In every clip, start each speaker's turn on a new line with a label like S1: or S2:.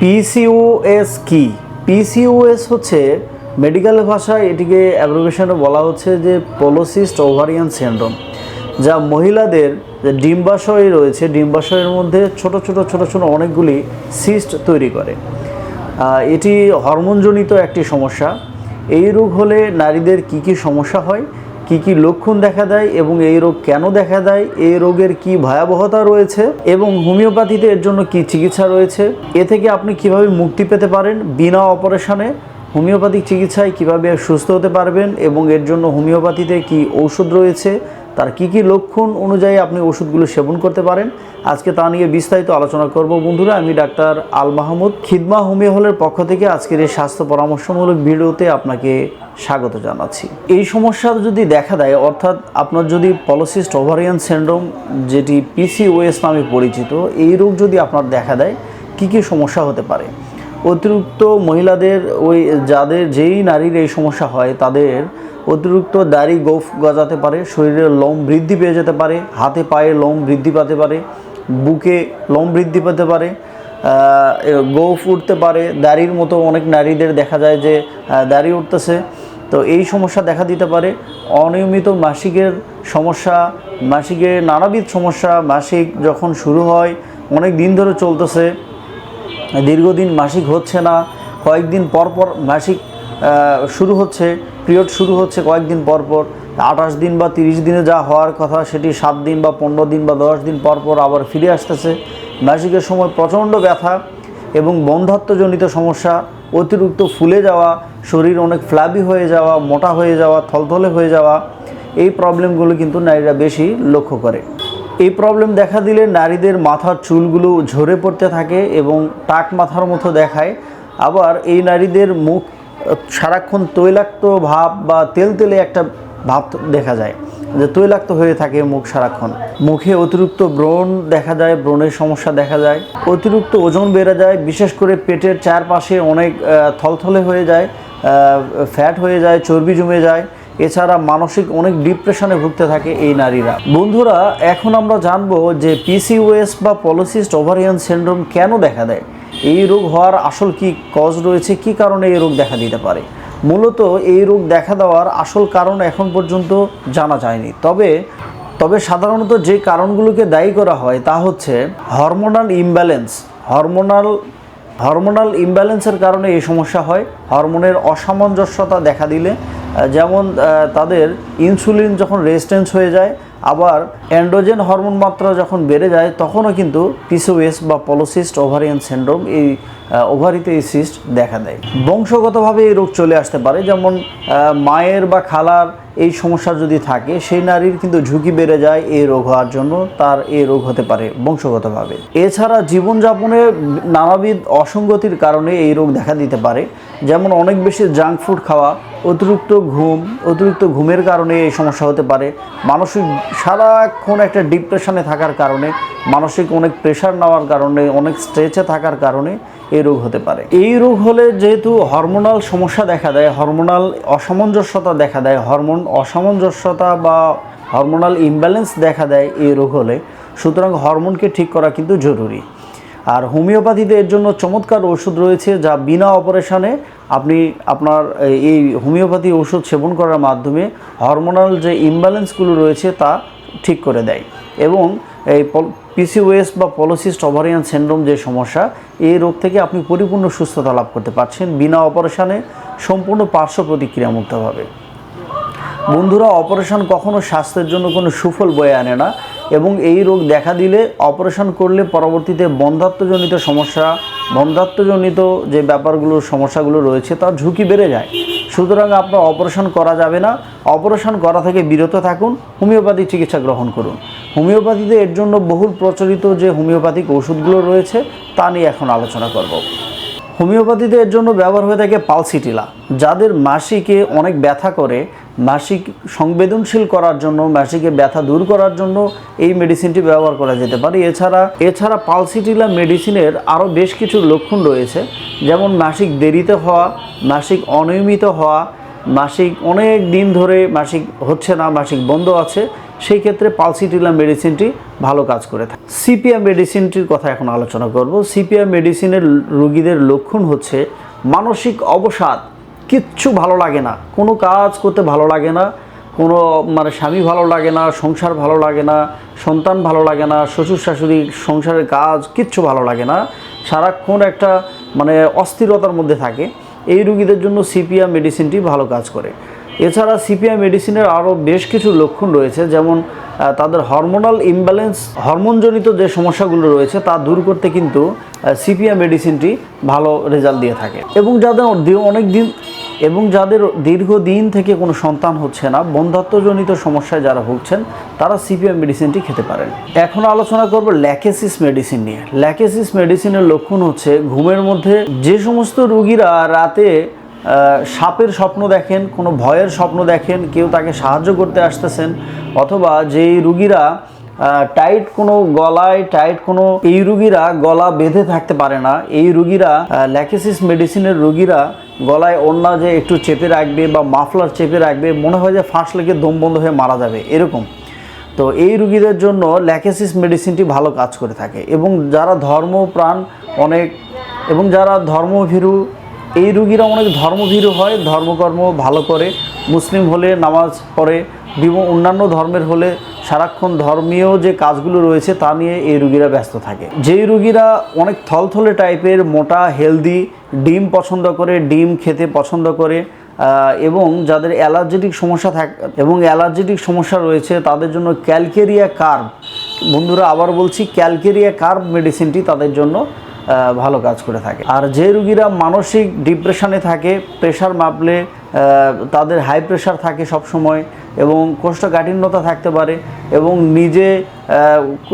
S1: PCOS কি? PCOS হচ্ছে medical ভাষায় এটিকে অ্যাব্রিভিয়েশনে বলা হচ্ছে যে পোলোসিস্ট ওভারিয়ান সিন্ড্রোম যা মহিলাদের যে ডিম্বাশয় রয়েছে, ডিম্বাশয়ের মধ্যে ছোট ছোট ছোট ছোট অনেকগুলি সিস্ট তৈরি করে। এটি হরমোনজনিত একটি সমস্যা। এই রোগ হলে নারীদের কি কি সমস্যা হয়? কি কি লক্ষণ দেখা দেয় এবং এই রোগ কেন দেখা দেয়, এই রোগের কি ভয়াবহতা রয়েছে এবং হোমিওপ্যাথিতে এর জন্য কি চিকিৎসা রয়েছে, এ থেকে আপনি কীভাবে মুক্তি পেতে পারেন বিনা অপারেশনে? হোমিওপ্যাথিক চিকিৎসায় কীভাবে সুস্থ হতে পারবেন এবং এর জন্য হোমিওপ্যাথিতে কি ঔষধ রয়েছে, তার কি কি লক্ষণ অনুযায়ী আপনি ওষুধগুলো সেবন করতে পারেন, আজকে তা নিয়ে বিস্তারিত আলোচনা করব। বন্ধুরা, আমি ডাক্তার আল মাহমুদ। খিদমা হোমিও হলের পক্ষ থেকে আজকের এই স্বাস্থ্য পরামর্শমূলক ভিডিওতে আপনাকে স্বাগত জানাচ্ছি। এই সমস্যা যদি দেখা দেয়, অর্থাৎ আপনার যদি পলিসিস্ট ওভারিয়ান সিন্ড্রোম, যেটি পিসিওএস নামে পরিচিত, এই রোগ যদি আপনার দেখা দেয়, কি কি সমস্যা হতে পারে? অতিরিক্ত মহিলাদের ওই যাদের যেই নারীর এই সমস্যা হয়, তাদের অতিরিক্ত দাড়ি গোফ গজাতে পারে শরীরের লোম বৃদ্ধি পেয়ে যেতে পারে, হাতে পায়ে লোম বৃদ্ধি পেতে পারে, বুকে লোম বৃদ্ধি পেতে পারে গোফ উঠতে পারে, দাড়ির মতো অনেক নারীদের দেখা যায় যে দাড়ি উঠতেছে। তো এই সমস্যা দেখা দিতে পারে। অনিয়মিত মাসিকের সমস্যা, মাসিকের নানাবিধ সমস্যা, মাসিক যখন শুরু হয়, অনেক দিন ধরে চলতেছে। দীর্ঘদিন মাসিক হচ্ছে না, কয়েকদিন পর পর মাসিক শুরু হচ্ছে পিরিয়ড শুরু হচ্ছে কয়েকদিন পর পর। আঠাশ দিন বা তিরিশ দিনে যা হওয়ার কথা সেটি সাত দিন বা পনেরো দিন বা দশ দিন পর পর আবার ফিরে আসতেছে। মাসিকের সময় প্রচণ্ড ব্যথা এবং বন্ধাত্মজনিত সমস্যা, অতিরিক্ত ফুলে যাওয়া, শরীর অনেক ফ্ল্যাবি হয়ে যাওয়া, মোটা হয়ে যাওয়া, থলথলে হয়ে যাওয়া, এই প্রবলেমগুলো কিন্তু নারীরা বেশি লক্ষ্য করে। এই প্রবলেম দেখা দিলে নারীদের মাথার চুলগুলো ঝরে পড়তে থাকে এবং টাক মাথার মতো দেখায়। আবার এই নারীদের মুখ, সারাক্ষণ তৈলাক্ত ভাব বা তেল তেলে একটা ভাব দেখা যায় যে তৈলাক্ত হয়ে থাকে মুখ সারাক্ষণ। মুখে অতিরিক্ত ব্রণ দেখা যায়, ব্রণের সমস্যা দেখা যায়। অতিরিক্ত ওজন বেড়ে যায়, বিশেষ করে পেটের চারপাশে অনেক থলথলে হয়ে যায় ফ্যাট হয়ে যায়, চর্বি জমে যায়। এছাড়া মানসিক অনেক ডিপ্রেশনে ভুগতে থাকে এই নারীরা। বন্ধুরা, এখন আমরা জানব যে পিসিওএস বা পলিসিস্ট ওভারিয়ান সিন্ড্রোম কেন দেখা দেয়? এই রোগ হওয়ার আসল কি কজ রয়েছে? কি কারণে এই রোগ দেখা দিতে পারে? মূলত এই রোগ দেখা দেওয়ার আসল কারণ এখন পর্যন্ত জানা যায়নি। তবে তবে সাধারণত যে কারণগুলোকে দায়ী করা হয় তা হচ্ছে হরমোনাল ইমব্যালেন্স হরমোনাল হরমোনাল ইমব্যালেন্সের কারণে এই সমস্যা হয়। হরমোনের অসামঞ্জস্যতা দেখা দিলে যেমন তাদের ইনসুলিন যখন রেজিস্ট্যান্স হয়ে যায়, আবার অ্যান্ড্রোজেন হরমোন মাত্রা যখন বেড়ে যায়, তখনও কিন্তু পিসোএস বা পলোসিস্ট ওভারিয়ান সিন্ড্রোম এই ওভারিতে এই সিস্ট দেখা দেয়। বংশগতভাবে এই রোগ চলে আসতে পারে, যেমন মায়ের বা খালার এই সমস্যা যদি থাকে, সেই নারীর কিন্তু ঝুঁকি বেড়ে যায় এই রোগ হওয়ার জন্য, তার এই রোগ হতে পারে বংশগতভাবে। এছাড়া জীবনযাপনে নানাবিধ অসঙ্গতির কারণে এই রোগ দেখা দিতে পারে, যেমন অনেক বেশি জাঙ্ক ফুড খাওয়া, অতিরিক্ত ঘুম, অতিরিক্ত ঘুমের কারণে এই সমস্যা হতে পারে, মানসিক সারাক্ষণ একটা ডিপ্রেশনে থাকার কারণে মানসিক অনেক প্রেশার নেওয়ার কারণে, অনেক স্ট্রেচে থাকার কারণে এই রোগ হতে পারে। এই রোগ হলে যেহেতু হরমোনাল সমস্যা দেখা দেয় হরমোনাল অসামঞ্জস্যতা দেখা দেয় হরমোন অসামঞ্জস্যতা বা হরমোনাল ইমব্যালেন্স দেখা দেয় এই রোগ হলে, সুতরাং হরমোনকে ঠিক করা কিন্তু জরুরি। আর হোমিওপ্যাথিতে এর জন্য চমৎকার ওষুধ রয়েছে যা বিনা অপারেশনে আপনি আপনার এই- হোমিওপ্যাথি ওষুধ সেবন করার মাধ্যমে হরমোনাল যে ইমব্যালেন্সগুলো রয়েছে তা ঠিক করে দেয়। এবং এই পিসিওএস বা পলোসিস্ট ওভারিয়ান সিন্ড্রোম যে সমস্যা, এই রোগ থেকে আপনি পরিপূর্ণ সুস্থতা লাভ করতে পারছেন বিনা অপারেশনে সম্পূর্ণ পার্শ্ব প্রতিক্রিয়ামুক্তভাবে বন্ধুরা, অপারেশন কখনো স্বাস্থ্যের জন্য কোনো সুফল বয়ে আনে না এবং এই রোগ দেখা দিলে অপারেশন করলে পরবর্তীতে বন্ধাত্মজনিত সমস্যা, বন্ধাত্মজনিত যে ব্যাপারগুলো, সমস্যাগুলো রয়েছে তার ঝুঁকি বেড়ে যায়। সুতরাং আপনার অপারেশন করা যাবে না। অপারেশন করা থেকে বিরত থাকুন, হোমিওপ্যাথি চিকিৎসা গ্রহণ করুন। হোমিওপ্যাথিতে এর জন্য বহুল প্রচলিত যে হোমিওপ্যাথিক ওষুধগুলো রয়েছে, তা নিয়ে এখন আলোচনা করব। হোমিওপ্যাথিতে এর জন্য ব্যবহার হয়ে থাকে পালসিটিলা, যাদের মাসিকে অনেক ব্যথা করে। মাসিক সংবেদনশীল করার জন্য, মাসিকে ব্যথা দূর করার জন্য এই মেডিসিনটি ব্যবহার করা যেতে পারে। এছাড়া এছাড়া পালসিটিলা মেডিসিনের আরও বেশ কিছু লক্ষণ রয়েছে, যেমন মাসিক দেরিতে হওয়া, মাসিক অনিয়মিত হওয়া, মাসিক অনেক দিন ধরে মাসিক হচ্ছে না, মাসিক বন্ধ আছে সেই ক্ষেত্রে পালসিটিলা মেডিসিনটি ভালো কাজ করে থাকে। সিপিএম মেডিসিনটির কথা এখন আলোচনা করব। সিপিএম মেডিসিনের রোগীদের লক্ষণ হচ্ছে মানসিক অবসাদ। কিচ্ছু ভালো লাগে না। কোনো কাজ করতে ভালো লাগে না। কোনো মানে স্বামী ভালো লাগে না, সংসার ভালো লাগে না, সন্তান ভালো লাগে না শ্বশুর শাশুড়ি সংসারের কাজ কিচ্ছু ভালো লাগে না। সারাক্ষণ একটা মানে অস্থিরতার মধ্যে থাকে। এই রুগীদের জন্য সিপিএম মেডিসিনটি ভালো কাজ করে। এছাড়া সিপিআই মেডিসিনের আরও বেশ কিছু লক্ষণ রয়েছে, যেমন তাদের হরমোনাল ইমব্যালেন্স হরমোনজনিত যে সমস্যাগুলো রয়েছে, তা দূর করতে কিন্তু সিপিআই মেডিসিনটি ভালো রেজাল্ট দিয়ে থাকে। এবং যাদের অনেক দিন এবং যাদের দীর্ঘদিন থেকে কোনো সন্তান হচ্ছে না বন্ধাত্মজনিত সমস্যায় যারা ভুগছেন, তারা সিপিএম মেডিসিনটি খেতে পারেন। এখন আলোচনা করব ল্যাকেসিস মেডিসিন নিয়ে। ল্যাকেসিস মেডিসিনের লক্ষণ হচ্ছে, ঘুমের মধ্যে যে সমস্ত রুগীরা রাতে সাপের স্বপ্ন দেখেন, কোনো ভয়ের স্বপ্ন দেখেন, কেউ তাকে সাহায্য করতে আসতেছেন, অথবা যেই রুগীরা টাইট কোনো গলায়, টাইট কোনো এই রুগীরা গলা বেঁধে থাকতে পারে না, এই রুগীরা ল্যাকেসিস মেডিসিনের রুগীরা গলায় ওড়না যে একটু চেপে রাখবে বা মাফলার চেপে রাখবে, মনে হয় যে ফাঁস লেগে দম বন্ধ হয়ে মারা যাবে, এরকম। তো এই রুগীদের জন্য ল্যাকেসিস মেডিসিনটি ভালো কাজ করে থাকে এবং যারা ধর্মপ্রাণ অনেক এবং যারা ধর্মভীরু এই রুগীরা অনেক ধর্মভীরু হয়, ধর্মকর্ম ভালো করে, মুসলিম হলে নামাজ পড়ে বিভিন্ন অন্যান্য ধর্মের হলে সারাক্ষণ ধর্মীয় যে কাজগুলো রয়েছে তা নিয়ে এই রুগীরা ব্যস্ত থাকে। যেই রুগীরা অনেক থলথলে টাইপের মোটা, হেলদি, ডিম পছন্দ করে, ডিম খেতে পছন্দ করে এবং যাদের অ্যালার্জেটিক সমস্যা থাক, এবং অ্যালার্জেটিক সমস্যা রয়েছে, তাদের জন্য ক্যালকেরিয়া কার্ভ বন্ধুরা, আবার বলছি, ক্যালকেরিয়া কার্ভ মেডিসিনটি তাদের জন্য ভালো কাজ করে থাকে। আর যে রুগীরা মানসিক ডিপ্রেশনে থাকে প্রেশার মাপলে তাদের হাই প্রেশার থাকে সব সময় এবং কোষ্ঠকাঠিন্যতা থাকতে পারে এবং নিজে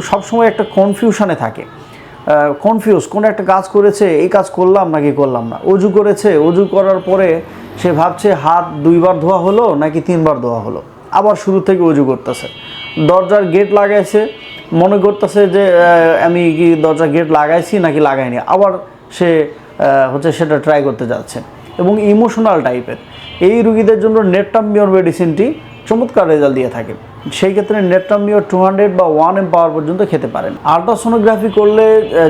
S1: সবসময় একটা কনফিউশনে থাকে। কনফিউজ কোনো একটা কাজ করেছে, এই কাজ করলাম নাকি করলাম না? অজু করেছে, অজু করার পরে সে ভাবছে, হাত দুইবার ধোয়া হলো নাকি তিনবার ধোয়া হলো? আবার শুরু থেকে অজু করতেছে। দরজার গেট লাগাইছে মনে করতেছে যে আমি কি দরজা গেট লাগাইছি নাকি লাগাইনি? আবার সে হচ্ছে সেটা ট্রাই করতে যাচ্ছে। এবং ইমোশনাল টাইপের এই রুগীদের জন্য নেটটামিওর মেডিসিনটি চমৎকার রেজাল্ট দিয়ে থাকে। সেই ক্ষেত্রে নেটটামিও টু হান্ড্রেড বা ওয়ান এম পাওয়ার পর্যন্ত খেতে পারেন। আলট্রাসোনোগ্রাফি করলে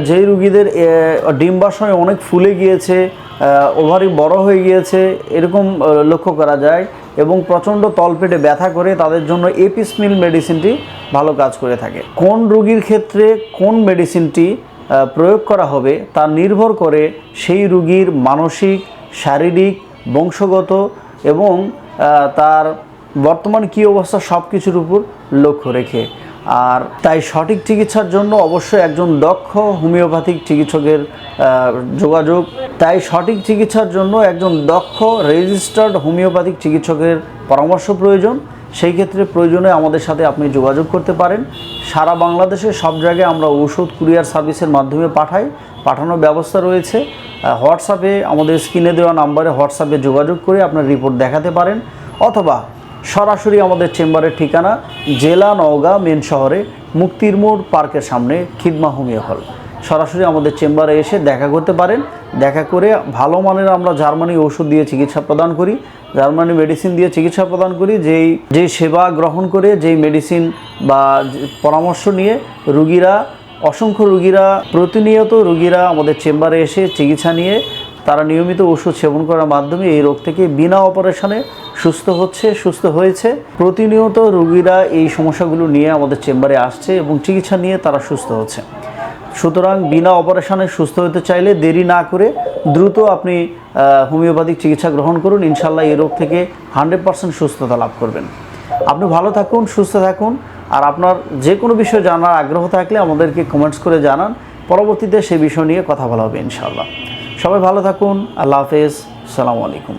S1: যেই রুগীদের ডিম্বাশয় অনেক ফুলে গিয়েছে ওভারি বড় হয়ে গিয়েছে, এরকম লক্ষ্য করা যায় এবং প্রচণ্ড তলপেটে ব্যথা করে তাদের জন্য এপিসমিল মেডিসিনটি ভালো কাজ করে থাকে। কোন রোগীর ক্ষেত্রে কোন মেডিসিনটি প্রয়োগ করা হবে তা নির্ভর করে সেই রুগীর মানসিক, শারীরিক, বংশগত এবং তার বর্তমান কী অবস্থা সব কিছুর উপর লক্ষ্য রেখে। আর তাই সঠিক চিকিৎসার জন্য অবশ্যই একজন দক্ষ হোমিওপ্যাথিক চিকিৎসকের যোগাযোগ। তাই সঠিক চিকিৎসার জন্য একজন দক্ষ রেজিস্টার্ড হোমিওপ্যাথিক চিকিৎসকের পরামর্শ প্রয়োজন। সেই ক্ষেত্রে প্রয়োজনে আমাদের সাথে আপনি যোগাযোগ করতে পারেন। সারা বাংলাদেশে সব জায়গায় আমরা ওষুধ কুরিয়ার সার্ভিসের মাধ্যমে পাঠাই, পাঠানোর ব্যবস্থা রয়েছে। হোয়াটসঅ্যাপে আমাদের স্ক্রিনে দেওয়া নাম্বারে হোয়াটসঅ্যাপে যোগাযোগ করে আপনার রিপোর্ট দেখাতে পারেন, অথবা সরাসরি আমাদের চেম্বারের ঠিকানা জেলা নওগাঁ মেন শহরে মুক্তির মোড় পার্কের সামনে খিদমা হোমিও হল। সরাসরি আমাদের চেম্বারে এসে দেখা করতে পারেন। দেখা করে ভালো মানের আমরা জার্মানি ওষুধ দিয়ে চিকিৎসা প্রদান করি, জার্মানি মেডিসিন দিয়ে চিকিৎসা প্রদান করি, যেই যেই সেবা গ্রহণ করে, যেই মেডিসিন বা পরামর্শ নিয়ে রুগীরা, অসংখ্য রুগীরা, প্রতিনিয়ত রুগীরা আমাদের চেম্বারে এসে চিকিৎসা নিয়ে তারা নিয়মিত ওষুধ সেবন করার মাধ্যমে এই রোগ থেকে বিনা অপারেশনে সুস্থ হচ্ছে, সুস্থ হয়েছে। প্রতিনিয়ত রুগীরা এই সমস্যাগুলো নিয়ে আমাদের চেম্বারে আসছে এবং চিকিৎসা নিয়ে তারা সুস্থ হচ্ছে। সুতরাং বিনা অপারেশনে সুস্থ হতে চাইলে দেরি না করে দ্রুত আপনি হোমিওপ্যাথিক চিকিৎসা গ্রহণ করুন। ইনশাল্লাহ এই রোগ থেকে হান্ড্রেড পার্সেন্ট সুস্থতা লাভ করবেন। আপনি ভালো থাকুন, সুস্থ থাকুন। আর আপনার যে কোনো বিষয় জানার আগ্রহ থাকলে আমাদেরকে কমেন্টস করে জানান। পরবর্তীতে সে বিষয় নিয়ে কথা বলা হবে ইনশাল্লাহ সবাই ভালো থাকুন আল্লাহ হাফেজ সালামু আলাইকুম।